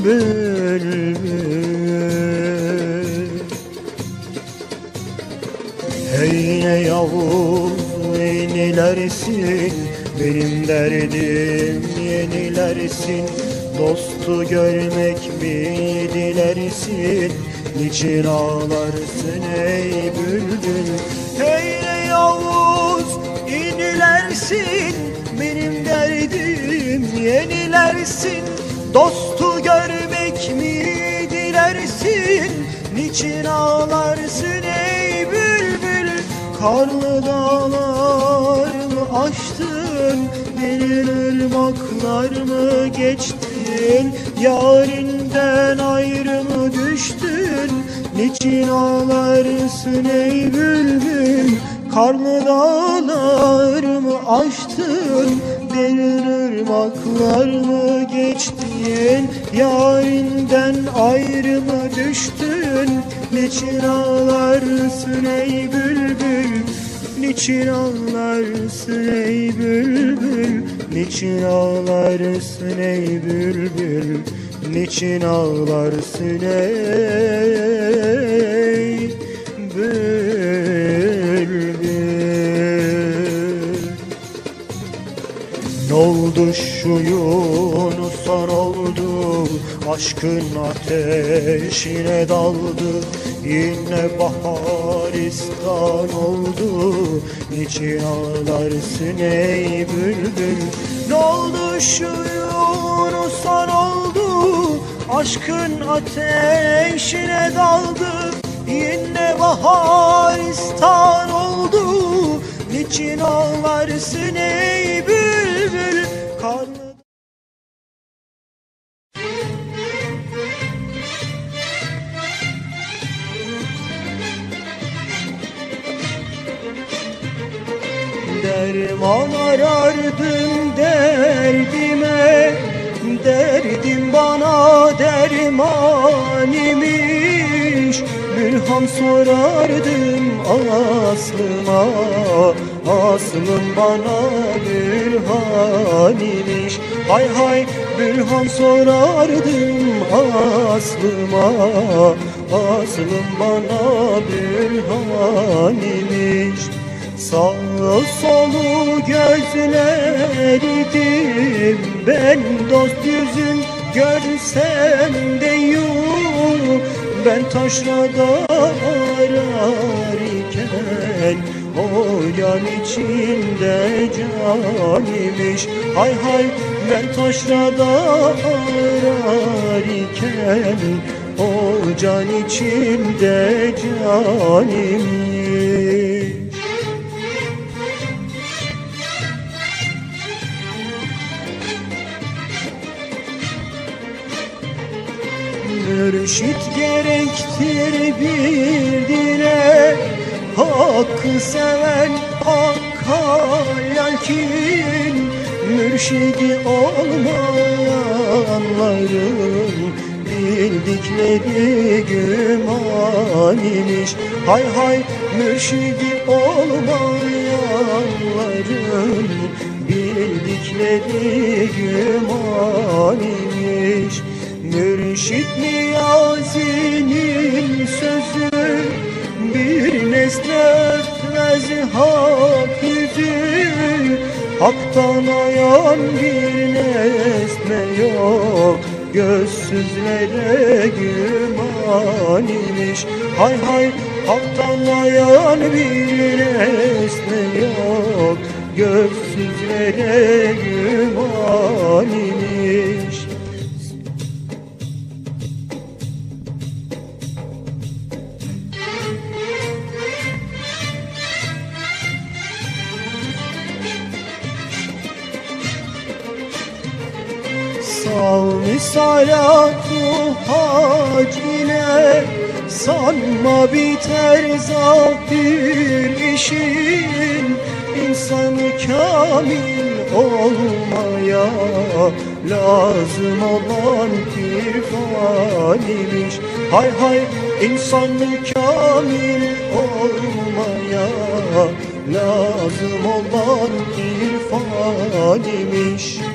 Hey ne Yavuz yenilersin. Benim derdim yenilersin. Dostu görmek mi dilersin? Niçin ağlarsın ey bülbül? Hey ne Yavuz yenilersin. Benim derdim yenilersin. Dostu Niçin ağlarsın ey bülbül. Karlı dağlar mı aştın? Derin ırmaklar mı geçtin? Yarinden ayrı mı düştün? Niçin ağlarsın ey bülbül Karlı dağlar mı aştın Derin ırmaklar mı geçtin Yarinden ayrı mı düştün. Niçin ağlarsın ey bülbül? Niçin ağlarsın ey bülbül? Niçin ağlarsın ey bülbül? Niçin ağlarsın ey ne oldu Aşkın ateşine daldı. Yine baharistan oldu Niçin ağlarsın ey bülbül? Ne oldu şu Yunus'a ne oldu Aşkın ateşine daldı. Yine baharistan oldu Niçin ağlarsın ey bülbül Derman arardım derdime Derdim bana derman imiş Mülham sorardım aslıma Aslım bana bürhan imiş Hay hay bürhan sorardım aslıma Aslım bana bürhan imiş Sağ solu gözlerdim Ben dost yüzün görsem de yok. Ben taşrada ararken O can içinde can imiş Hay hay ben taşrada ararken O can içinde can imiş Mürşit gerektir bir dile. Hakkı seven hakka lakin Mürşidi olmayanların Bildikleri güman imiş Hay hay mürşidi olmayanların Bildikleri güman imiş Mürşit Niyazi'nin sözü Bir nesne örtmez hak yüzü. Haktan ayan bir nesne yok Gözsüzlere güman imiş. Hay hay haktan ayan bir nesne yok Gözsüzlere güman imiş Savmi salatu hac ile Sanma biter zafir işin. İnsanı kamil olmaya Lazım olan irfan imiş. Hay hay insanı kamil olmaya Lazım olan irfan imiş